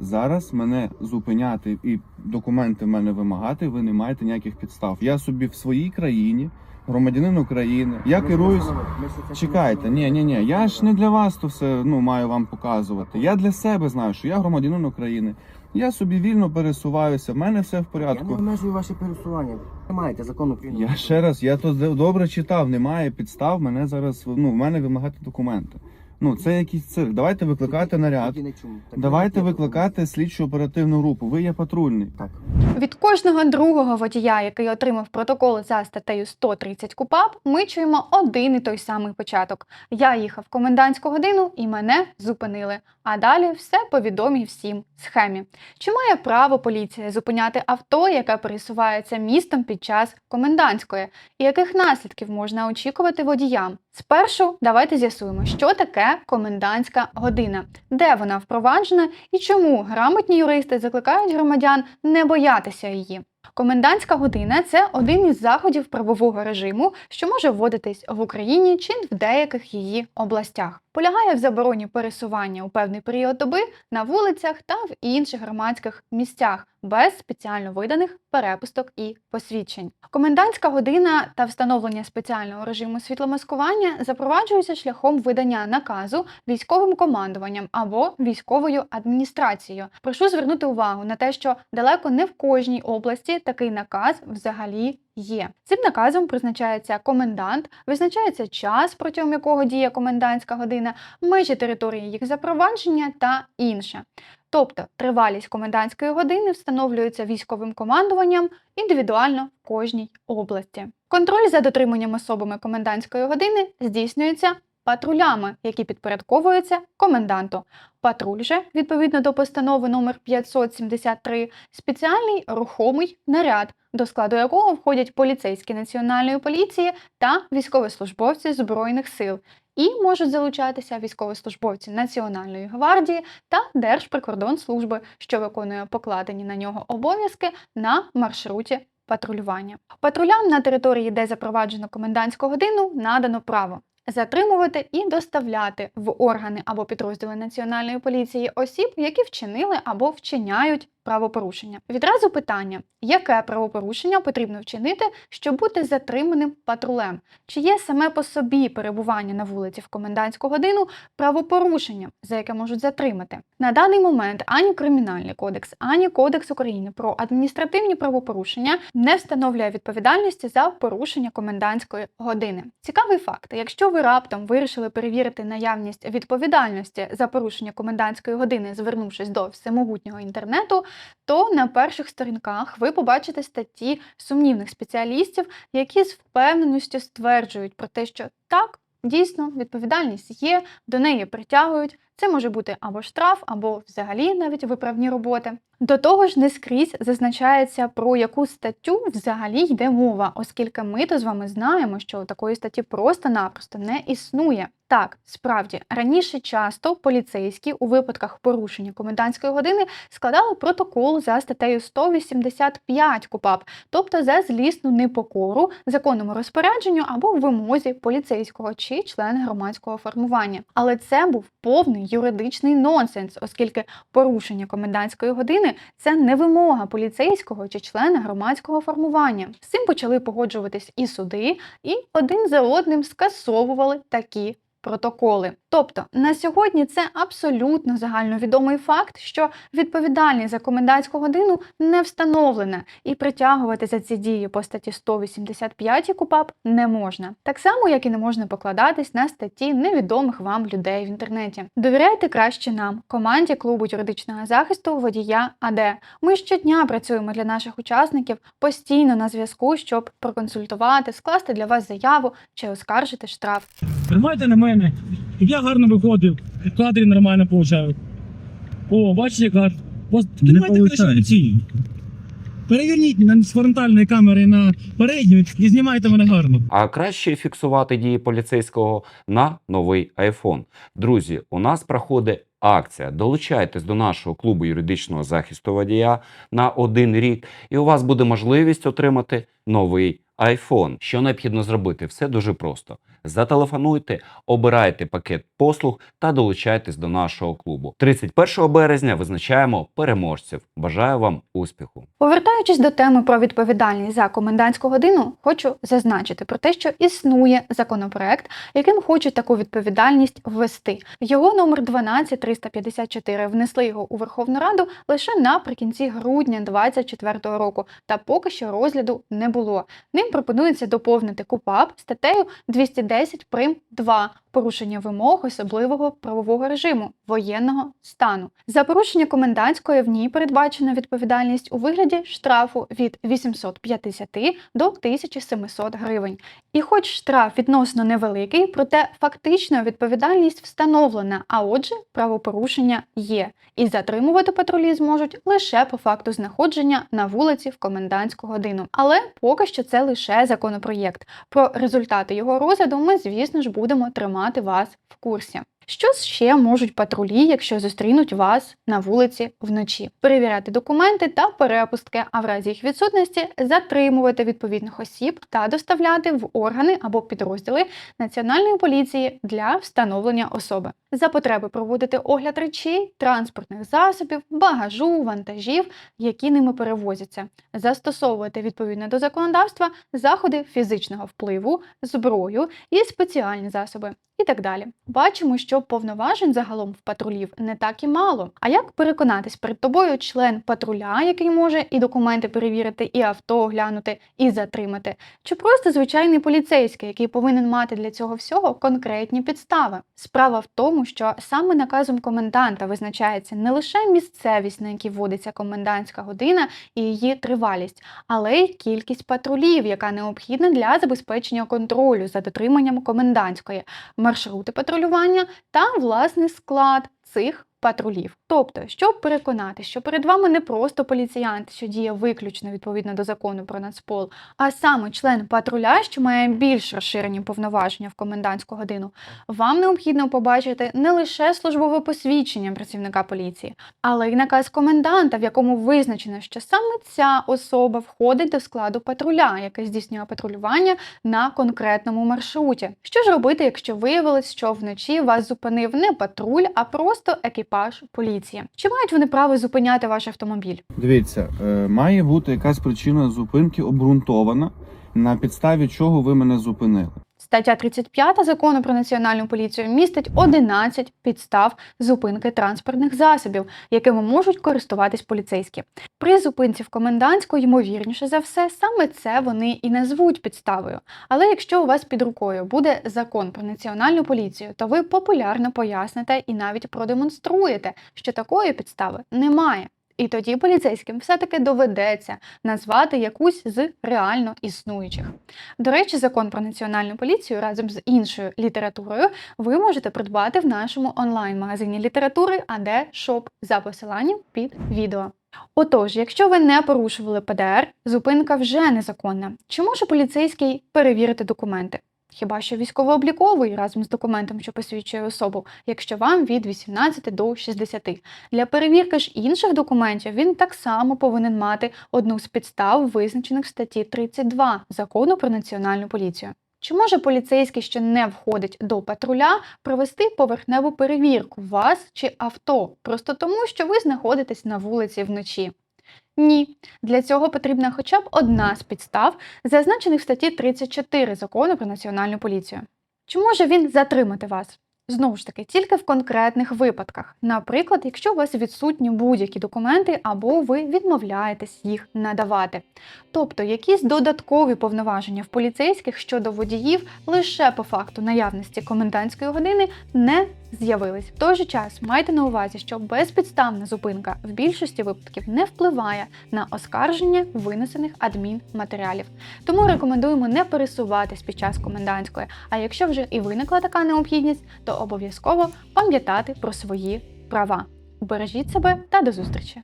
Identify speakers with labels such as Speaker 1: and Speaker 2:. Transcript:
Speaker 1: Зараз мене зупиняти і документи в мене вимагати, ви не маєте ніяких підстав. Я собі в своїй країні, громадянин України, я керуюсь. Чекайте, ні, ні, ні. Я ж не для вас то все ну маю вам показувати. Я для себе знаю, що я громадянин України. Я собі вільно пересуваюся, в мене все в
Speaker 2: Я не
Speaker 1: порядку.
Speaker 2: обмежую ваше пересування. Ви маєте закон України.
Speaker 1: Я ще раз, я то добре читав, немає підстав мене зараз, ну, в мене вимагати документи. Ну, це якийсь цирк. Давайте викликати наряд.
Speaker 2: Тоді не чому. Так,
Speaker 1: Давайте викликати слідчу оперативну групу. Ви є патрульний.
Speaker 2: Так.
Speaker 3: Від кожного другого водія, який отримав протокол за статтею 130 КУПАП, ми чуємо один і той самий початок. Я їхав в комендантську годину і мене зупинили. А далі все по відомій всім схемі. Чи має право поліція зупиняти авто, яке пересувається містом під час комендантської? І яких наслідків можна очікувати водіям? Спершу давайте з'ясуємо, що таке комендантська година, де вона впроваджена і чому грамотні юристи закликають громадян не боятися її. Комендантська година це один із заходів правового режиму, що може вводитись в Україні чи в деяких її областях. Полягає в забороні пересування у певний період доби на вулицях та в інших громадських місцях без спеціально виданих перепусток і посвідчень. Комендантська година та встановлення спеціального режиму світломаскування запроваджуються шляхом видання наказу військовим командуванням або військовою адміністрацією. Прошу звернути увагу на те, що далеко не в кожній області такий наказ взагалі є. Цим наказом призначається комендант, визначається час, протягом якого діє комендантська година, межі території їх запровадження та інше. Тобто тривалість комендантської години встановлюється військовим командуванням індивідуально в кожній області. Контроль за дотриманням особами комендантської години здійснюється патрулями, які підпорядковуються коменданту. Патруль же, відповідно до постанови номер 573, спеціальний рухомий наряд, до складу якого входять поліцейські національної поліції та військовослужбовці збройних сил. І можуть залучатися військовослужбовці Національної гвардії та Держприкордонслужби, що виконує покладені на нього обов'язки на маршруті патрулювання. Патрулям на території, де запроваджено комендантську годину, надано право затримувати і доставляти в органи або підрозділи Національної поліції осіб, які вчинили або вчиняють правопорушення. Відразу питання: яке правопорушення потрібно вчинити, щоб бути затриманим патрулем? Чи є саме по собі перебування на вулиці в комендантську годину правопорушенням, за яке можуть затримати? На даний момент ані Кримінальний кодекс, ані Кодекс України про адміністративні правопорушення не встановлює відповідальності за порушення комендантської години. Цікавий факт: якщо ви раптом вирішили перевірити наявність відповідальності за порушення комендантської години, звернувшись до всемогутнього інтернету, то на перших сторінках ви побачите статті сумнівних спеціалістів, які з впевненістю стверджують про те, що так. Дійсно, відповідальність є, до неї притягують. Це може бути або штраф, або взагалі навіть виправні роботи. До того ж, не скрізь зазначається про яку статтю взагалі йде мова, оскільки ми то з вами знаємо, що такої статті просто-напросто не існує. Так, справді раніше часто поліцейські у випадках порушення комендантської години складали протокол за статтею 185 КУПАП, тобто за злісну непокору законному розпорядженню або вимозі поліцейського чи члена громадського формування. Але це був повний юридичний нонсенс, оскільки порушення комендантської години це не вимога поліцейського чи члена громадського формування. З цим почали погоджуватись і суди, і один за одним скасовували такі протоколи. Тобто на сьогодні це абсолютно загальновідомий факт, що відповідальність за комендантську годину не встановлена, і притягувати за ці дії по статті 185 КУПАП не можна. Так само, як і не можна покладатись на статті невідомих вам людей в інтернеті. Довіряйте краще нам, команді клубу юридичного захисту водія АД. Ми щодня працюємо для наших учасників постійно на зв'язку, щоб проконсультувати, скласти для вас заяву чи оскаржити штраф.
Speaker 4: Тримайте на мене, щоб я гарно виходив, кадри нормально получаю. О, бачите, як гарно. Тримайте краще. Переверніть мене з фронтальної камери на передню і знімайте мене гарно.
Speaker 5: А краще фіксувати дії поліцейського на новий iPhone. Друзі, у нас проходить акція. Долучайтесь до нашого клубу юридичного захисту водія на один рік, і у вас буде можливість отримати новий iPhone. Що необхідно зробити? Все дуже просто. Зателефонуйте, обирайте пакет послуг та долучайтесь до нашого клубу. 31 березня визначаємо переможців. Бажаю вам успіху!
Speaker 3: Повертаючись до теми про відповідальність за комендантську годину, хочу зазначити про те, що існує законопроект, яким хочуть таку відповідальність ввести. Його номер 12354 внесли його у Верховну Раду лише наприкінці грудня 2024 року, та поки що розгляду не було. Ним пропонується доповнити КУПАП статтею 210 прим 2 порушення вимог особливого правового режиму воєнного стану. За порушення комендантської в ній передбачена відповідальність у вигляді штрафу від 850 до 1700 гривень. І хоч штраф відносно невеликий, проте фактично відповідальність встановлена, а отже, правопорушення є. І затримувати патрулі зможуть лише по факту знаходження на вулиці в комендантську годину. Але поки що це лише законопроєкт. Про результати його розгляду ми, звісно ж, будемо тримати вас в курсі. Що ще можуть патрулі, якщо зустрінуть вас на вулиці вночі? Перевіряти документи та перепустки, а в разі їх відсутності затримувати відповідних осіб та доставляти в органи або підрозділи Національної поліції для встановлення особи. За потреби проводити огляд речей, транспортних засобів, багажу, вантажів, які ними перевозяться, застосовувати відповідно до законодавства заходи фізичного впливу, зброю і спеціальні засоби. І так далі. Бачимо, що повноважень загалом в патрулів не так і мало. А як переконатись перед тобою член патруля, який може і документи перевірити, і авто оглянути, і затримати, чи просто звичайний поліцейський, який повинен мати для цього всього конкретні підстави? Справа в тому, що саме наказом коменданта визначається не лише місцевість, на якій вводиться комендантська година і її тривалість, але й кількість патрулів, яка необхідна для забезпечення контролю за дотриманням комендантської маршрути патрулювання та власний склад цих патрулів. Тобто, щоб переконати, що перед вами не просто поліціянт, що діє виключно відповідно до закону про нацпол, а саме член патруля, що має більш розширені повноваження в комендантську годину, вам необхідно побачити не лише службове посвідчення працівника поліції, але й наказ коменданта, в якому визначено, що саме ця особа входить до складу патруля, який здійснює патрулювання на конкретному маршруті. Що ж робити, якщо виявилось, що вночі вас зупинив не патруль, а просто екіпаж поліції? Чи мають вони право зупиняти ваш автомобіль?
Speaker 1: Дивіться, е, має бути якась причина зупинки обґрунтована, на підставі чого ви мене зупинили.
Speaker 3: Стаття 35 закону про національну поліцію містить 11 підстав зупинки транспортних засобів, якими можуть користуватись поліцейські. При зупинці в комендантську, ймовірніше за все, саме це вони і назвуть підставою. Але якщо у вас під рукою буде закон про національну поліцію, то ви популярно поясните і навіть продемонструєте, що такої підстави немає. І тоді поліцейським все-таки доведеться назвати якусь з реально існуючих. До речі, закон про національну поліцію разом з іншою літературою ви можете придбати в нашому онлайн-магазині літератури AD Shop за посиланням під відео. Отож, якщо ви не порушували ПДР, зупинка вже незаконна. Чи може поліцейський перевірити документи? Хіба що військово-обліковий разом з документом, що посвідчує особу, якщо вам від 18 до 60. Для перевірки ж інших документів він так само повинен мати одну з підстав, визначених в статті 32 закону про національну поліцію. Чи може поліцейський, що не входить до патруля, провести поверхневу перевірку вас чи авто, просто тому, що ви знаходитесь на вулиці вночі? Ні, для цього потрібна хоча б одна з підстав, зазначених в статті 34 закону про національну поліцію. Чи може він затримати вас? Знову ж таки, тільки в конкретних випадках. Наприклад, якщо у вас відсутні будь-які документи або ви відмовляєтесь їх надавати. Тобто якісь додаткові повноваження в поліцейських щодо водіїв лише по факту наявності комендантської години не з'явились. В той же час майте на увазі, що безпідставна зупинка в більшості випадків не впливає на оскарження винесених адмінматеріалів. Тому рекомендуємо не пересуватись під час комендантської. А якщо вже і виникла така необхідність, то обов'язково пам'ятати про свої права. Бережіть себе та до зустрічі!